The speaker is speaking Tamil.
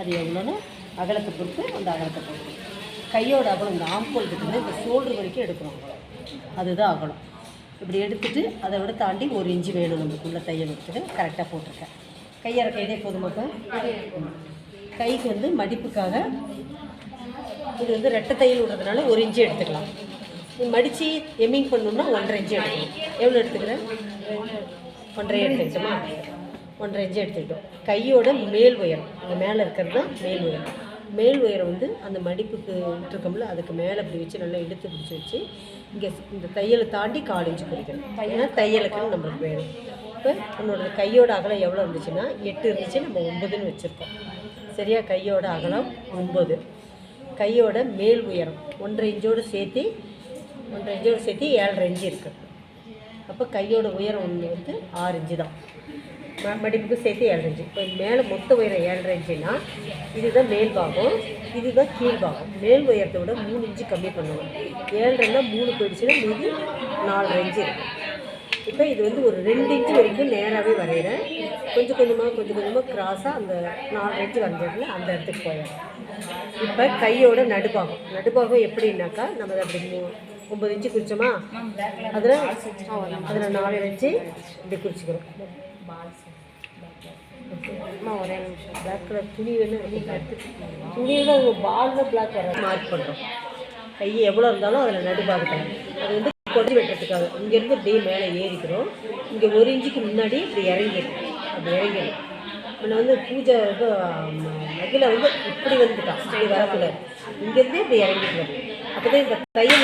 அது எவ்வளோன்னு அகலத்தை பொறுத்து அந்த அகலத்தை பொறுத்து. கையோட அகலம் இந்த ஆம்கோல் இருக்குது இந்த ஷோல்டர் வரைக்கும் எடுக்கணும் அதுதான் அகலம். இப்படி எடுத்துட்டு அதை விட தாண்டி ஒரு இன்ச்சு வேணும் நம்மளுக்குள்ளே தையல் எடுத்துட்டு கரெக்டாக போட்டிருக்கேன். கையற கையிலே போதுமாக்கா கைக்கு வந்து மடிப்புக்காக இது வந்து ரெட்டை தையல் விடுறதுனால ஒரு இன்ச்சு எடுத்துக்கலாம். நீ மடித்து எம்மிங் பண்ணணும்னா ஒன்றரை இன்ச்சு எடுக்கணும் எவ்வளோ எடுத்துக்கிறேன்? ஒன்றரை எடுத்துக்கிட்டோமா? ஒன்றரை இன்ச்சு எடுத்துக்கிட்டோம். கையோட மேல் உயரம். அந்த மேலே இருக்கிறது தான் மேல் உயரம். மேல் உயரம் வந்து அந்த மடிப்புக்கு விட்டுருக்கோம்ல அதுக்கு மேலே இப்படி வச்சு நல்லா இழுத்து பிடிச்சி வச்சு இங்கே இந்த தையலை தாண்டி கால் இன்ச்சு பிடிக்கணும். ஏன்னா தையலுக்குன்னு நம்மளுக்கு வேணும். இப்போ உன்னோட கையோட அகலம் எவ்வளோ இருந்துச்சுன்னா எட்டு இருந்துச்சு நம்ம ஒன்பதுன்னு வச்சுருக்கோம். சரியா? கையோட அகலம் ஒன்பது. கையோட மேல் உயரம் ஒன்றரை இன்ச்சோடு சேர்த்து ஒன்றரை இன்ச்சோடு சேர்த்து ஏழரை இன்ச்சு இருக்குது அப்போ கையோட உயரம் ஒன்று வந்து ஆறு இன்ச்சு தான். மடிப்புக்கு சேர்த்து ஏழரை இன்ச்சு. இப்போ மேலே மொத்த உயரம் ஏழரை இன்ச்சுன்னா இதுதான் மேல் பாகம் இதுதான் கீழ் பாகம். மேல் உயரத்தை விட மூணு இன்ச்சு கம்மி பண்ணுவோம். ஏழரைனா மூணு போயிடுச்சுன்னா மீதி நாலரை இன்ச்சு இப்போ இது வந்து ஒரு ரெண்டு இன்ச்சு வரைக்கும் நேராகவே வரைகிறேன் கொஞ்சம் கொஞ்சமாக கொஞ்சம் கொஞ்சமாக கிராஸாக அந்த நாலு இன்ச்சு வரைஞ்சதுல அந்த இடத்துக்கு போயிடும் இப்போ கையோட நடுபாகம் நடுபாகம் எப்படின்னாக்கா நம்ம அதை அப்படி ஒம்பது இன்ச்சு குறிச்சோமா? அதில் அதில் நாலு இன்ச்சு இப்படி குறிச்சிக்கிறோம். அம்மா ஒரே நிமிஷம். பிளாக் கலர் துணி வேணும் துணியில் உங்கள் பாலில் பிளாக் மார்க் பண்ணுறோம் கை எவ்வளோ இருந்தாலும் அதில் நடுபாகத்தில் அது வந்து கொடி வெட்டுறதுக்காக. இங்கேருந்து அப்படியே மேலே ஏறிக்கிறோம். இங்கே ஒரு இன்ச்சுக்கு முன்னாடி இப்படி இறங்கிடும். அப்படி இறங்கிடும். முன்ன வந்து பூஜை இது அகில வந்து இப்படி வந்துட்டான். இப்படி வரக்கூடாது இங்கேருந்தே இப்படி இறங்கிட்டு அப்போ தான் இந்த தையல்